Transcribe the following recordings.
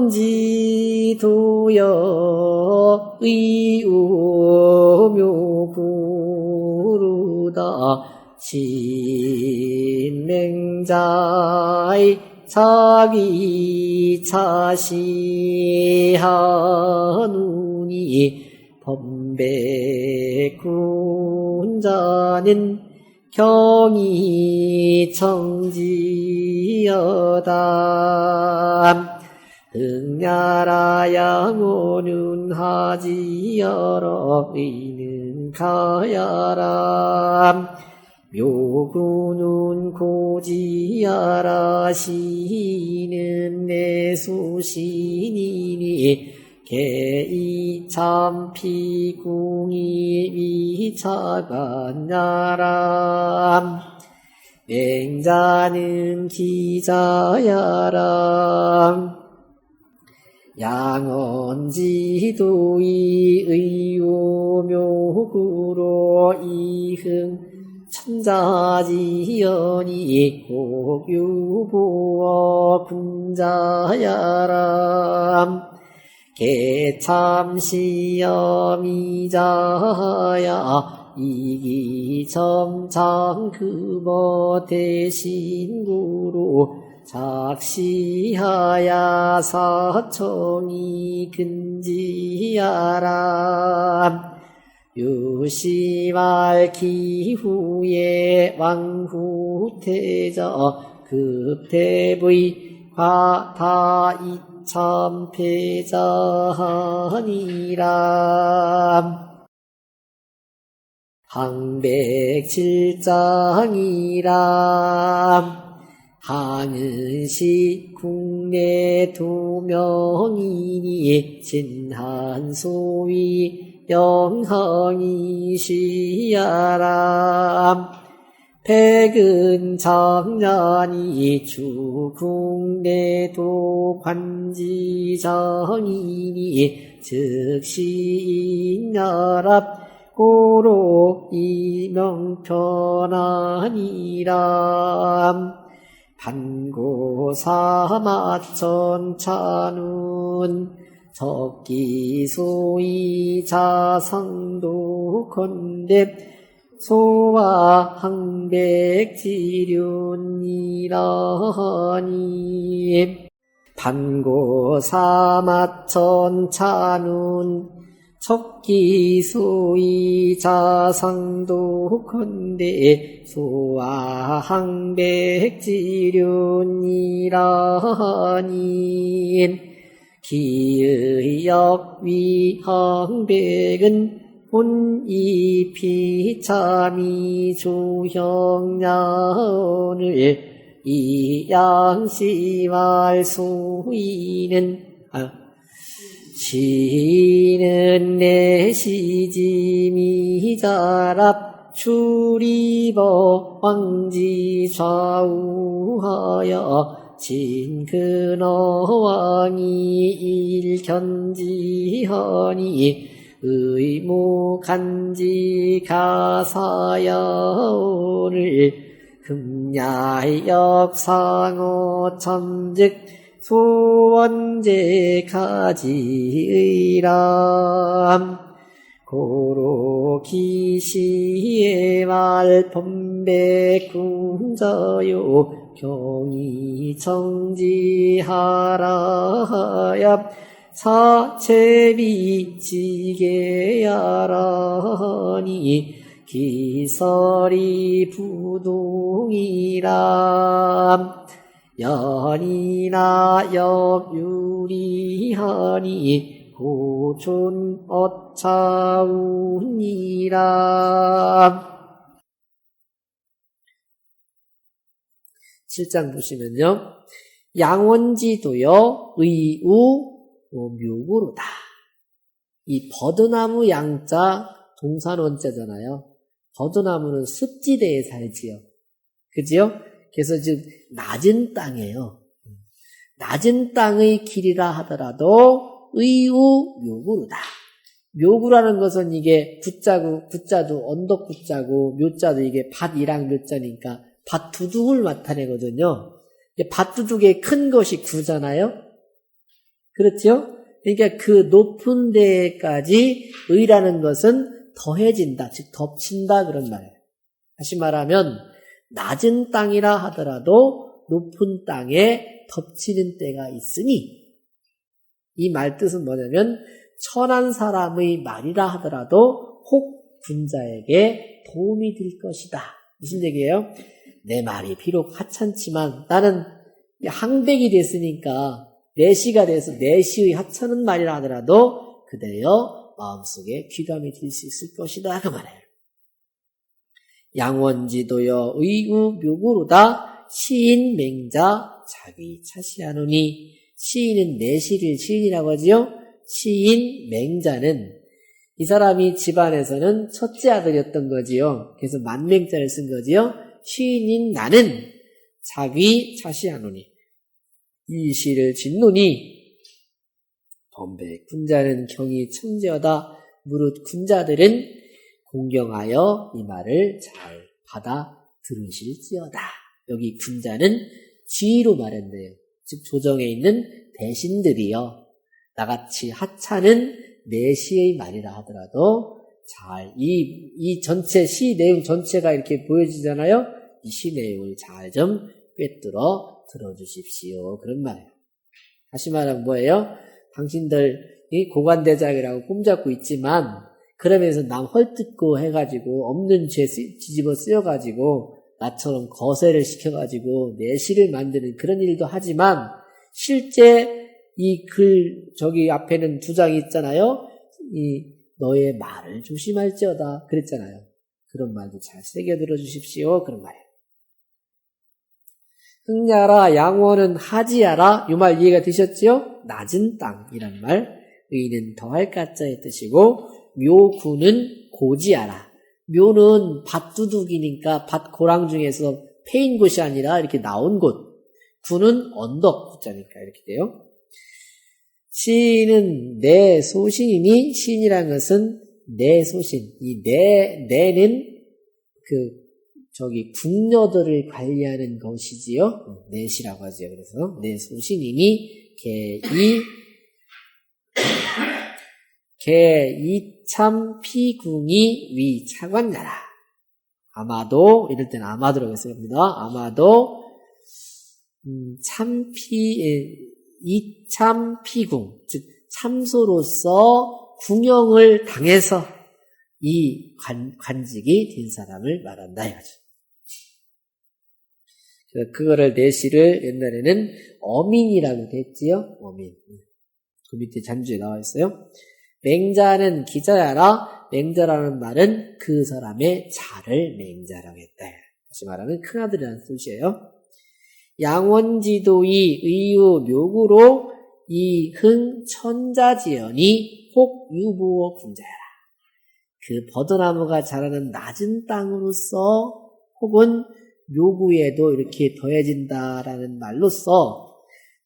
양원지 도여 의우묘구루다. 신맹자의 자기 차시하누니 범백군자는 경이 청지여다. 응야라 양오는 하지여러 의는 가야라. 묘구는 고지야라 시는 내수신이니 개이 참피궁이 미차간야람. 맹자는 기자야람. 양언지도이 의요묘구로 이흥 천자지연이 곡유보어 군자야람 개참시여미자야 이기점창 그거 대신구로 작시하야 사청이 근지야람 유시말 기후에 왕후태저 급태의 과타이 참패자하니라. 항백칠장이라. 항은시 국내 두 명이니 진한소위 영항이시야람 백은 장년이 주국내도 관지정이니 즉시 나랍 고로 이명편하니라 반고사마천차눈 적기소이 자성도 건대 소와 항백지륜이라니 반고사마천차눈 척기수이 자상도 건대 소와 항백지륜이라니 기의 역위 항백은 본이 피 참이 조형량을 이양시말 소이는 아, 시는 내시지미자랍 출입어 왕지 좌우하여 진근어 왕이 일견지하니 의무 간지 가사여를 금야역 상어 천즉 소원제 가지의람 고로 기시의 말 범백궁저요 경이 청지하라야 사체비지게야라니 기설이 부동이람 연이나 역유리하니 고촌 어차운이람 7장 보시면요. 양원지도요, 의우, 묘구로다. 이 버드나무 양자 동산원자잖아요. 버드나무는 습지대에 살지요. 그지요? 그래서 지금 낮은 땅이에요. 낮은 땅의 길이라 하더라도 의우 묘구로다. 묘구라는 것은 이게 붓자고, 붓자도 언덕 붓자고, 묘자도 이게 밭이랑 묘자니까 밭 두둥을 나타내거든요. 밭두둑에 큰 것이 구잖아요. 그렇죠? 그러니까 그 높은 데까지 의라는 것은 더해진다, 즉 덮친다 그런 말이에요. 다시 말하면 낮은 땅이라 하더라도 높은 땅에 덮치는 때가 있으니 이 말 뜻은 뭐냐면 천한 사람의 말이라 하더라도 혹 군자에게 도움이 될 것이다. 무슨 얘기예요? 내 말이 비록 하찮지만 나는 항백이 됐으니까 내시가 돼서 내시의 하찮은 말이라 하더라도 그대여 마음속에 귀감이 될 수 있을 것이다 그 말이에요. 양원지도여 의우 묘구로다 시인 맹자 자기 차시하노니 시인은 내시를 시인이라고 하지요. 시인 맹자는 이 사람이 집안에서는 첫째 아들이었던 거지요. 그래서 만맹자를 쓴 거지요. 시인인 나는 자기 차시하노니 이 시를 짓노니 범배 군자는 경이 청제하다 무릇 군자들은 공경하여 이 말을 잘 받아 들으실지어다. 여기 군자는 지위로 말했네요. 즉 조정에 있는 대신들이요. 나같이 하찮은 내시의 말이라 하더라도 잘, 이, 이 전체, 시 내용 전체가 이렇게 보여지잖아요? 이 시 내용을 잘 좀 꿰뚫어 들어주십시오. 그런 말이에요. 다시 말하면 뭐예요? 당신들이 고관대작이라고 꼼잡고 있지만, 그러면서 남 헐뜯고 해가지고, 없는 죄 뒤집어 쓰여가지고, 나처럼 거세를 시켜가지고, 내시를 만드는 그런 일도 하지만, 실제 이 글, 저기 앞에는 두 장이 있잖아요? 이, 너의 말을 조심할지어다. 그랬잖아요. 그런 말도 잘 새겨 들어주십시오. 그런 말이에요. 흥냐라 양원은 하지야라 이 말 이해가 되셨지요? 낮은 땅이란 말 의는 더할 가짜의 뜻이고 묘구는 고지하라. 묘는 밭두둑이니까 밭 고랑 중에서 패인 곳이 아니라 이렇게 나온 곳. 구는 언덕 구자니까 이렇게 돼요. 시인은 내 소신이니 시인이란 것은 내 소신. 이 내 내는 그 저기 궁녀들을 관리하는 것이지요. 넷이라고 하죠. 그래서 내 소신이니 개이 개이참 피궁이 위 차관나라. 아마도 이럴 때는 아마도라고 했습니다. 아마도 음, 참피 이참 피궁 즉 참소로서 궁영을 당해서 이 관, 관직이 된 사람을 말한다 이거죠. 그거를 내시를 옛날에는 어민이라고 했지요. 어민. 그 밑에 잔주에 나와 있어요. 맹자는 기자야라. 맹자라는 말은 그 사람의 자를 맹자라고 했다. 다시 말하면 큰아들이라는 뜻이에요. 양원지도의 의유 묘구로 이흥 천자지연이 혹 유보어 군자야라. 그 버드나무가 자라는 낮은 땅으로서 혹은 요구에도 이렇게 더해진다라는 말로써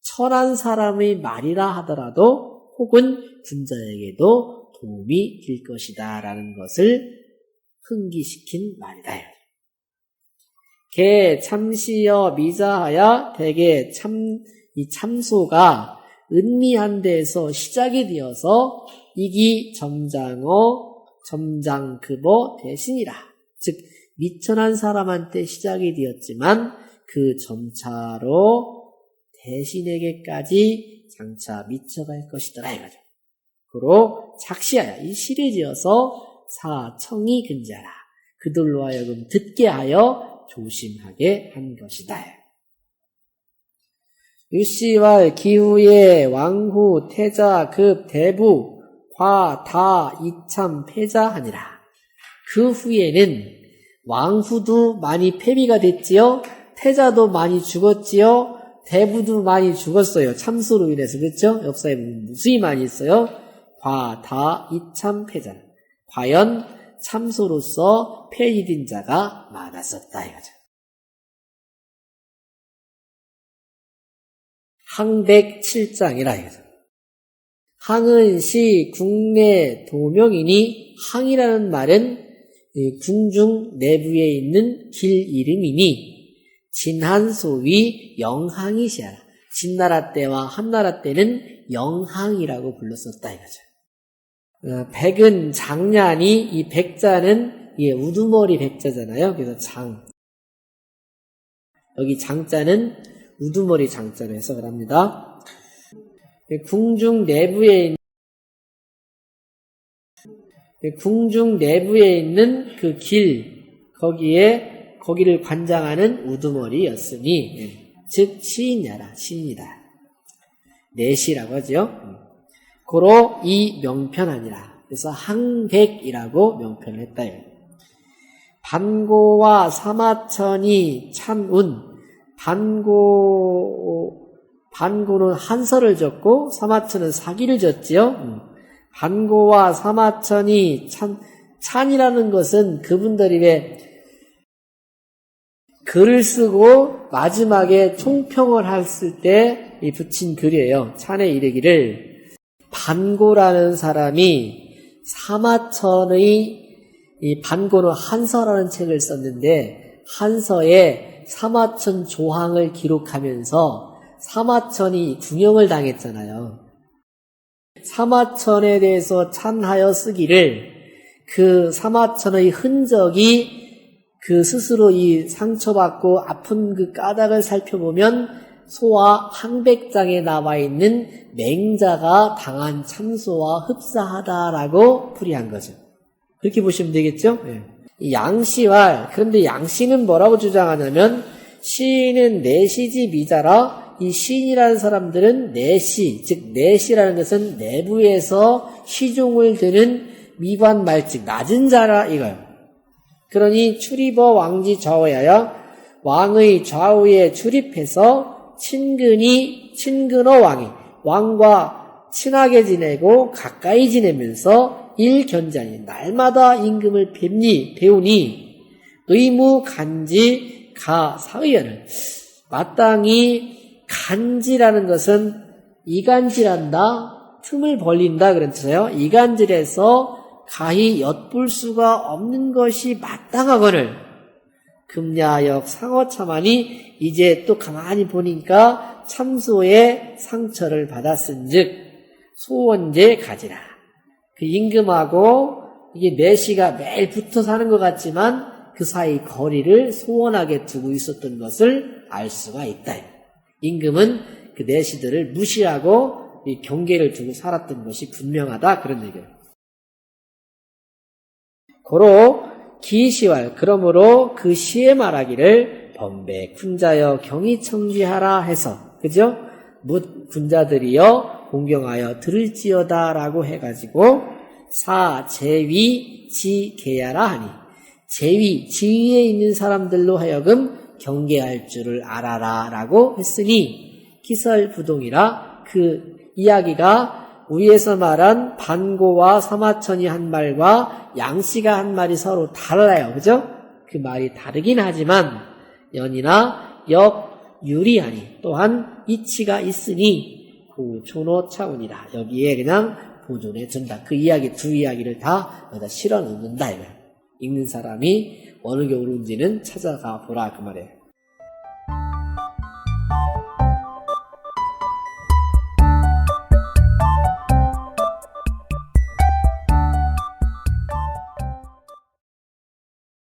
천한 사람의 말이라 하더라도 혹은 군자에게도 도움이 될 것이다 라는 것을 흥기시킨 말이다. 개 참시여 미자하야 대개 참, 이 참소가 은미한 데에서 시작이 되어서 이기 점장어 점장급어 대신이라. 즉, 미천한 사람한테 시작이 되었지만 그 점차로 대신에게까지 장차 미쳐갈 것이더라 이거죠. 그로 작시하여 이 시를 지어서 사청이 근자라 그들로 하여금 듣게 하여 조심하게 한 것이다. 유씨와 기후의 왕후 태자 급 대부 과다 이참 패자하니라. 그 후에는 왕후도 많이 폐비가 됐지요. 태자도 많이 죽었지요. 대부도 많이 죽었어요. 참수로 인해서 그렇죠? 역사에 무수히 많이 있어요. 과, 다, 이참, 패자. 과연 참소로서 폐이된 자가 많았었다 이거죠. 항백 7장이라 이거죠. 항은 시 국내 도명이니 항이라는 말은 궁중 내부에 있는 길 이름이니 진한 소위 영항이시하라. 진나라 때와 한나라 때는 영항이라고 불렀었다 이거죠. 어, 백은 장냐니 이 백자는 예, 우두머리 백자잖아요. 그래서 장. 여기 장자는 우두머리 장자로 해석을 합니다. 궁중 내부에 있는 궁중 내부에 있는 그 길, 거기에, 거기를 관장하는 우두머리였으니, 예, 즉, 시인야라, 시인이다. 내시라고 하죠. 고로 이 명편하니라. 그래서 항백이라고 명편을 했다. 반고와 사마천이 참운, 반고, 반고는 한서를 졌고, 사마천은 사기를 졌지요. 반고와 사마천이 찬, 찬이라는 것은 그분들이 왜 글을 쓰고 마지막에 총평을 했을 때 이 붙인 글이에요. 찬에 이르기를 반고라는 사람이 사마천의 이 반고는 한서라는 책을 썼는데 한서에 사마천 조항을 기록하면서 사마천이 궁형을 당했잖아요. 사마천에 대해서 찬하여 쓰기를 그 사마천의 흔적이 그 스스로 이 상처받고 아픈 그 까닭을 살펴보면 소와 항백장에 나와 있는 맹자가 당한 참소와 흡사하다라고 풀이한 거죠. 그렇게 보시면 되겠죠? 네. 양시왈 그런데 양시는 뭐라고 주장하냐면 시인은 내시지 미자라 이 시인이라는 사람들은 내시, 즉 내시라는 것은 내부에서 시종을 드는 미관 말즉 낮은 자라 이거요. 그러니 출입어 왕지 좌우야여 왕의 좌우에 출입해서 친근이 친근어 왕이 왕과 친하게 지내고 가까이 지내면서 일견자니 날마다 임금을 뵙니 배우니 의무 간지 가 사의연을 마땅히 간지라는 것은 이간질한다 틈을 벌린다 뜻이에요. 이간질에서 가히 엿볼 수가 없는 것이 마땅하거늘 금야역 상어차만이 이제 또 가만히 보니까 참소의 상처를 받았은즉 소원제 가지라. 그 임금하고 이게 내시가 매일 붙어 사는 것 같지만 그 사이 거리를 소원하게 두고 있었던 것을 알 수가 있다. 임금은 그 내시들을 무시하고 이 경계를 두고 살았던 것이 분명하다 그런 얘기예요. 고로 기시왈 그러므로 그 시에 말하기를 범배 군자여 경이 청지하라 해서 그죠? 묻 군자들이여 공경하여 들을지어다라고 해가지고 사 제위 지계야라 하니 제위 지위에 있는 사람들로 하여금 경계할 줄을 알아라 라고 했으니 기설부동이라 그 이야기가 위에서 말한 반고와 사마천이 한 말과 양씨가 한 말이 서로 달라요. 그죠? 그 말이 다르긴 하지만 연이나 역 유리하니 또한 이치가 있으니 구초노 차운이다. 여기에 그냥 보존해 준다. 그 이야기 두 이야기를 다 여기다 실어 넣는다. 읽는 사람이 어느 경우인지는 찾아가 보라 그 말이에요.